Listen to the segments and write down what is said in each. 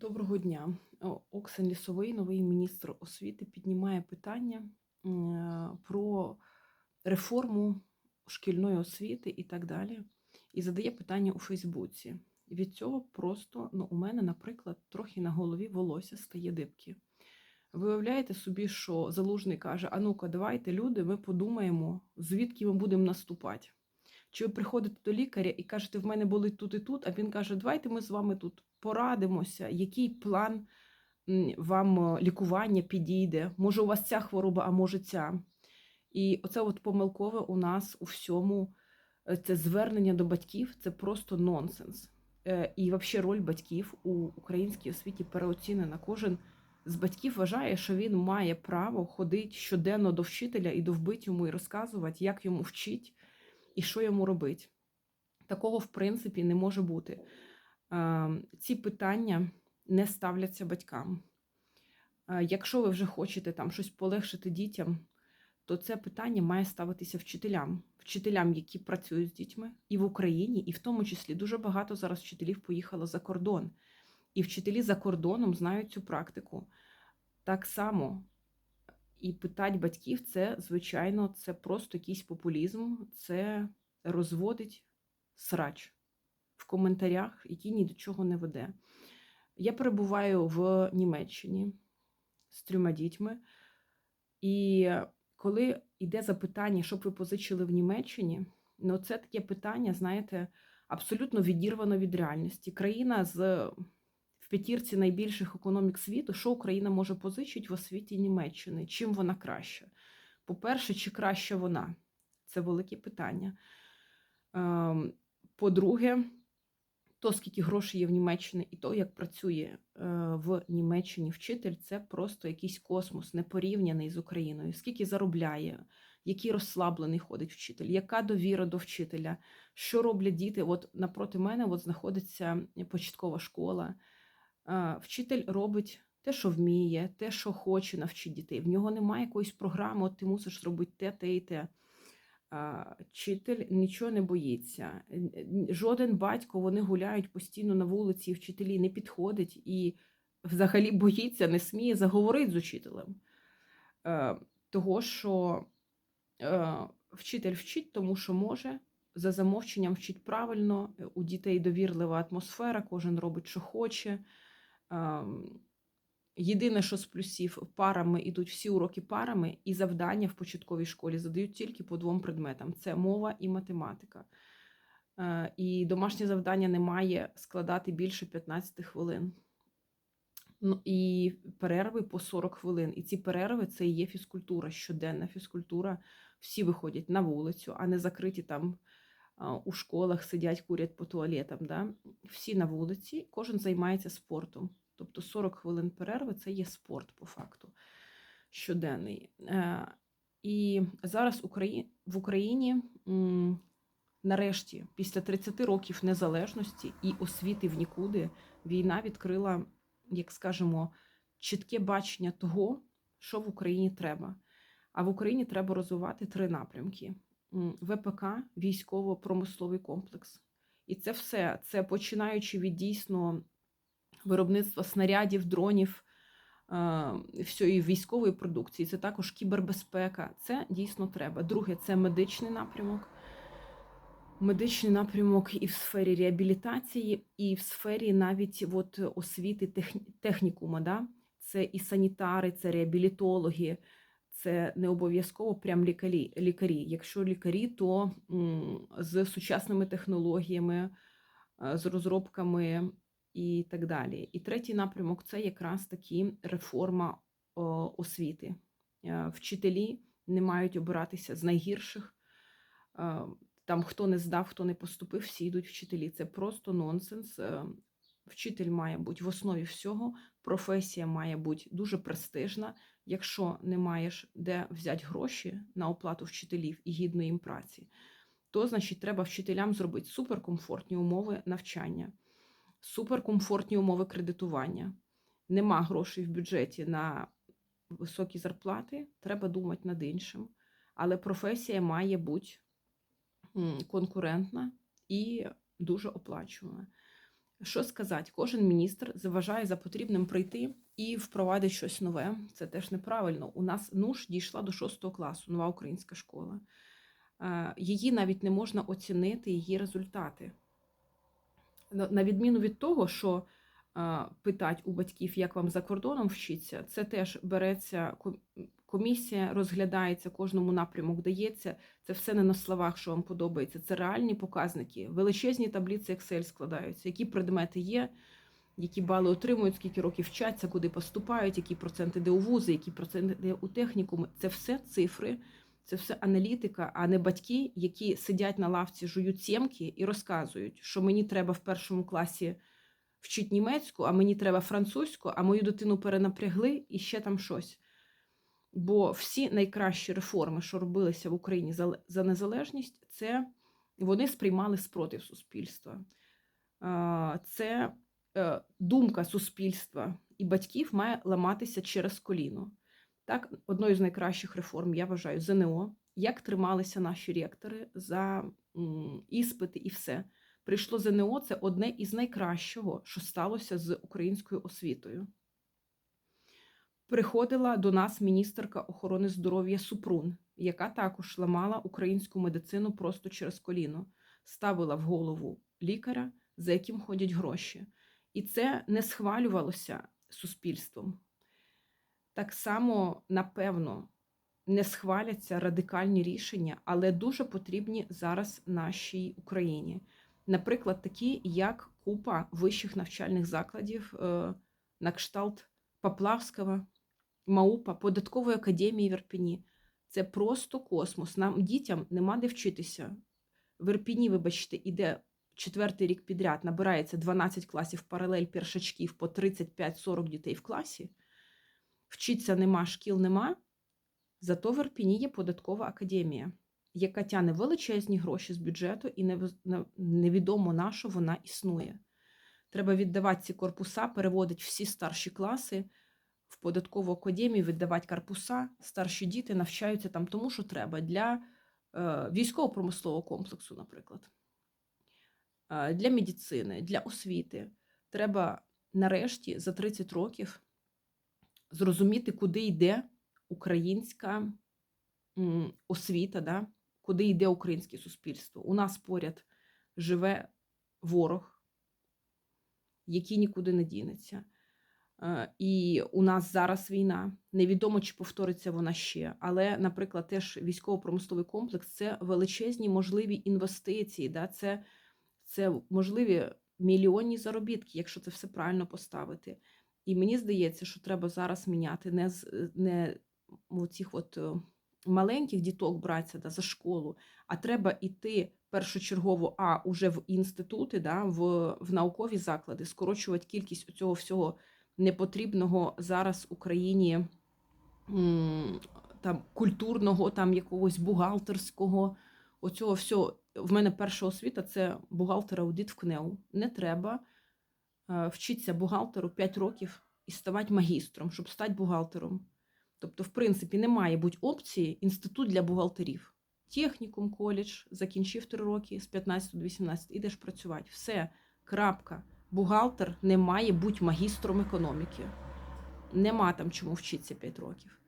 Доброго дня. О, Оксан Лісовий, новий міністр освіти, піднімає питання про реформу шкільної освіти і так далі. І задає питання у Фейсбуці. Від цього просто ну, у мене, наприклад, трохи на голові волосся стає дибки. Ви уявляєте собі, що залужний каже: А ну-ка, давайте, люди, ми подумаємо, звідки ми будемо наступати. Чи ви приходите до лікаря і кажете, в мене болить тут і тут, а він каже, давайте ми з вами тут порадимося, який план вам е, лікування підійде. Може, у вас ця хвороба, а може ця. І оце от помилкове у нас у всьому е, це звернення до батьків це просто нонсенс. Е, І взагалі роль батьків у українській освіті переоцінена. Кожен з батьків вважає, що він має право ходити щоденно до вчителя і довбити йому і розказувати, як йому вчить і що йому робити. Такого, в принципі, не може бути. Е, Ці питання не ставляться батькам. Е, Якщо ви вже хочете там щось полегшити дітям, то це питання має ставитися вчителям, вчителям, які працюють з дітьми і в Україні, і в тому числі дуже багато зараз вчителів поїхало за кордон. І вчителі за кордоном знають цю практику. Так само і питать батьків це, звичайно, це просто якийсь популізм, це розводить срач коментарях, який ні до чого не веде. Я перебуваю в Німеччині з трьома дітьми, і коли йде запитання, щоб ви позичили в Німеччині, ну це таке питання, знаєте, абсолютно відірвано від реальності. Країна з в п'ятірці найбільших економік світу, що Україна може позичити в освіті Німеччини? Чим вона краща? По-перше, чи краща вона? Це велике питання. Ем, По-друге, то, скільки грошей є в Німеччині, і то, як працює е, в Німеччині вчитель, це просто якийсь космос, непорівняний з Україною. Скільки заробляє, який розслаблений ходить вчитель, яка довіра до вчителя, що роблять діти? От напроти мене от знаходиться початкова школа. Е, Вчитель робить те, що вміє, те, що хоче навчити дітей. В нього немає якоїсь програми, от ти мусиш зробити те, те і те. Вчитель нічого не боїться. Жоден батько, вони гуляють постійно на вулиці, вчителі не підходить і взагалі боїться, не сміє заговорити з учителем. Е, Того, що е, вчитель вчить, тому що може, за замовченням вчить правильно, у дітей довірлива атмосфера, кожен робить, що хоче. Єдине, що з плюсів, парами йдуть всі уроки парами, і завдання в початковій школі задають тільки по двом предметам: це мова і математика. Е, І домашнє завдання не має складати більше 15 хвилин. Ну, і перерви по 40 хвилин. І ці перерви це і є фізкультура, щоденна фізкультура. Всі виходять на вулицю, а не закриті там у школах, сидять, курять по туалетам. Да? Всі на вулиці, кожен займається спортом. Тобто 40 хвилин перерви це є спорт по факту щоденний. Е, І зараз в Україні нарешті, після 30 років незалежності і освіти в нікуди, війна відкрила, як скажемо, чітке бачення того, що в Україні треба. А в Україні треба розвивати три напрямки: ВПК, військово-промисловий комплекс. І це все, це починаючи від дійсно виробництва снарядів, дронів, е, всієї військової продукції. Це також кібербезпека. Це дійсно треба. Друге, це медичний напрямок. Медичний напрямок і в сфері реабілітації, і в сфері навіть от освіти техні- технікума. Да? Це і санітари, це реабілітологи, це не обов'язково прям лікарі. лікарі. Якщо лікарі, то з сучасними технологіями, е, з розробками і так далі. І третій напрямок це якраз таки реформа освіти. Е, Вчителі не мають обиратися з найгірших. Е, Там хто не здав, хто не поступив, всі йдуть вчителі. Це просто нонсенс. Е, Вчитель має бути в основі всього, професія має бути дуже престижна. Якщо не маєш де взяти гроші на оплату вчителів і гідної їм праці, то значить треба вчителям зробити суперкомфортні умови навчання суперкомфортні умови кредитування. Нема грошей в бюджеті на високі зарплати, треба думати над іншим. Але професія має бути конкурентна і дуже оплачувана. Що сказати? Кожен міністр заважає за потрібним прийти і впровадить щось нове. Це теж неправильно. У нас НУШ дійшла до 6 класу, нова українська школа. Е, Її навіть не можна оцінити, її результати. На відміну від того, що питать у батьків, як вам за кордоном вчиться, це теж береться комісія, розглядається, кожному напрямок дається. Це все не на словах, що вам подобається. Це реальні показники. Величезні таблиці Excel складаються, які предмети є, які бали отримують, скільки років вчаться, куди поступають, які проценти де у вузи, які проценти де у технікумі. Це все цифри, це все аналітика, а не батьки, які сидять на лавці, жують сімки і розказують, що мені треба в першому класі вчити німецьку, а мені треба французьку, а мою дитину перенапрягли і ще там щось. Бо всі найкращі реформи, що робилися в Україні за, за незалежність, це вони сприймали спротив суспільства. Це е, думка суспільства і батьків має ламатися через коліно. Так, одною з найкращих реформ, я вважаю, ЗНО, як трималися наші ректори за іспити і все. Прийшло ЗНО це одне із найкращого, що сталося з українською освітою. Приходила до нас міністерка охорони здоров'я Супрун, яка також ламала українську медицину просто через коліно, ставила в голову лікаря, за яким ходять гроші. І це не схвалювалося суспільством. Так само, напевно, не схваляться радикальні рішення, але дуже потрібні зараз нашій Україні. Наприклад, такі, як купа вищих навчальних закладів е, на кшталт Поплавського, МАУПа, податкової академії в. Це просто космос. Нам дітям нема де вчитися. В Ірпені, вибачте, іде четвертий рік підряд, набирається 12 класів паралель першачків по 35-40 дітей в класі. Вчиться нема, шкіл нема. Зато в Ірпені є податкова академія, яка тяне величезні гроші з бюджету, і невідомо на що вона існує. Треба віддавати ці корпуса, переводити всі старші класи в податкову академію, віддавати корпуса. Старші діти навчаються там тому, що треба для е, військово-промислового комплексу, наприклад, е, для медицини, для освіти. Треба нарешті за 30 років зрозуміти, куди йде українська освіта, да? куди йде українське суспільство. У нас поряд живе ворог який нікуди не дінеться. Е, І у нас зараз війна. Невідомо, чи повториться вона ще. Але, наприклад, теж військово-промисловий комплекс це величезні можливі інвестиції. Да? Це, це можливі мільйонні заробітки, якщо це все правильно поставити. І мені здається, що треба зараз міняти не з не оцих от е, маленьких діток братися да, за школу, а треба йти першочергово, а уже в інститути, да, в, в наукові заклади, скорочувати кількість цього всього непотрібного зараз Україні там культурного, там якогось бухгалтерського. Оцього всього. В мене перша освіта це бухгалтер аудит в КНЕУ. Не треба е, вчитися бухгалтеру 5 років і ставати магістром, щоб стати бухгалтером. Тобто, в принципі, не має бути опції інститут для бухгалтерів. Технікум, коледж, закінчив 3 роки з 15 до 18, ідеш працювати. Все, крапка. Бухгалтер не має бути магістром економіки. Нема там чому вчитися 5 років.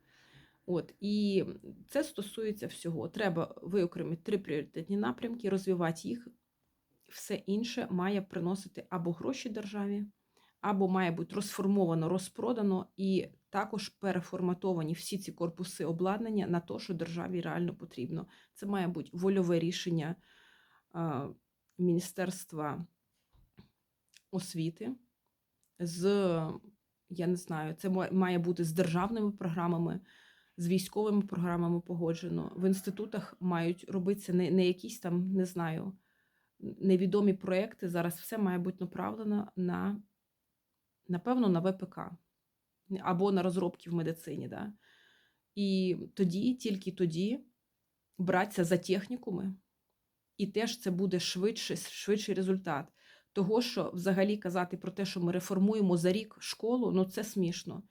От, І це стосується всього. Треба виокремити три пріоритетні напрямки, розвивати їх. Все інше має приносити або гроші державі, або має бути розформовано, розпродано і також переформатовані всі ці корпуси обладнання на те, що державі реально потрібно. Це має бути вольове рішення Міністерства освіти, з, я не знаю, це має бути з державними програмами, з військовими програмами погоджено. В інститутах мають робитися не, не якісь там, не знаю, невідомі проекти. Зараз все має бути направлено на, напевно, на ВПК або на розробки в медицині. Да? І тоді, тільки тоді, братися за технікуми, і теж це буде швидше, швидший результат. Того, що взагалі казати про те, що ми реформуємо за рік школу, ну це смішно.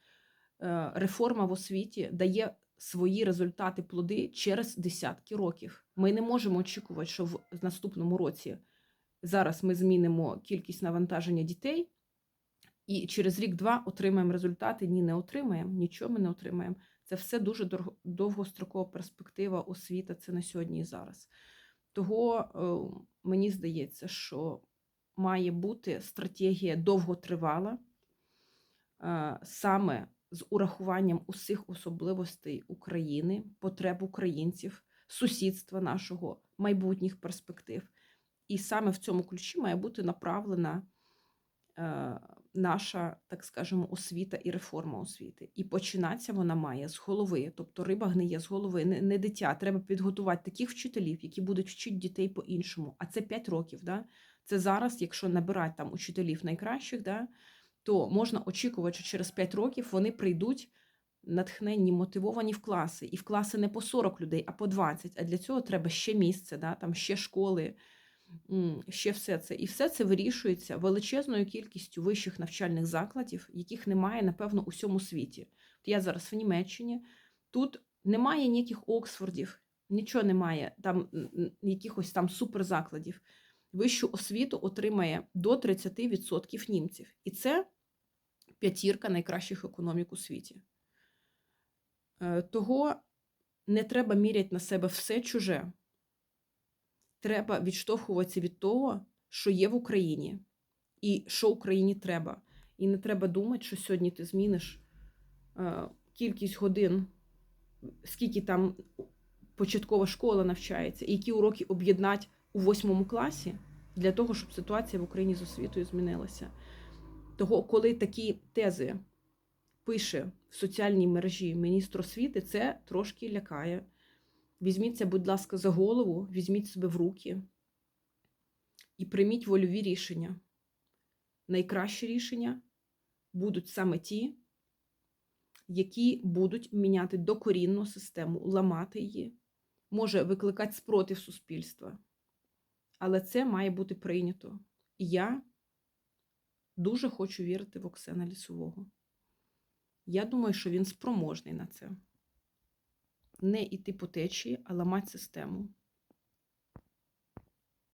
Е, реформа в освіті дає свої результати, плоди через десятки років. Ми не можемо очікувати, що в наступному році зараз ми змінимо кількість навантаження дітей, і через рік-два отримаємо результати. Ні, не отримаємо, нічого ми не отримаємо. Це все дуже довгострокова перспектива освіта. Це на сьогодні і зараз. Того е, мені здається, що має бути стратегія довготривала, е, саме з урахуванням усіх особливостей України, потреб українців, сусідства нашого, майбутніх перспектив. І саме в цьому ключі має бути направлена е, наша, так скажемо, освіта і реформа освіти. І починатися вона має з голови. Тобто риба гниє з голови, не, не дитя. Треба підготувати таких вчителів, які будуть вчити дітей по-іншому. А це 5 років. Да? Це зараз, якщо набирати там учителів найкращих, да, то можна очікувати, що через 5 років вони прийдуть натхненні, мотивовані в класи. І в класи не по 40 людей, а по 20. А для цього треба ще місце, да, там ще школи, ще все це. І все це вирішується величезною кількістю вищих навчальних закладів, яких немає, напевно, у всьому світі. От я зараз в Німеччині, тут немає ніяких Оксфордів, нічого немає, там якихось там суперзакладів. Вищу освіту отримає до 30% німців. І це п'ятірка найкращих економік у світі. Е, Того не треба міряти на себе все чуже. Треба відштовхуватися від того, що є в Україні, і що Україні треба. І не треба думати, що сьогодні ти зміниш е, кількість годин, скільки там початкова школа навчається, і які уроки об'єднати у восьмому класі для того, щоб ситуація в Україні з освітою змінилася. Того, коли такі тези пише в соціальній мережі міністр освіти, це трошки лякає. Візьміться, будь ласка, за голову, візьміть себе в руки і прийміть вольові рішення. Найкращі рішення будуть саме ті, які будуть міняти докорінну систему, ламати її, може викликати спротив суспільства. Але це має бути прийнято. І я дуже хочу вірити в Оксана Лісового. Я думаю, що він спроможний на це. Не йти по течії, а ламати систему.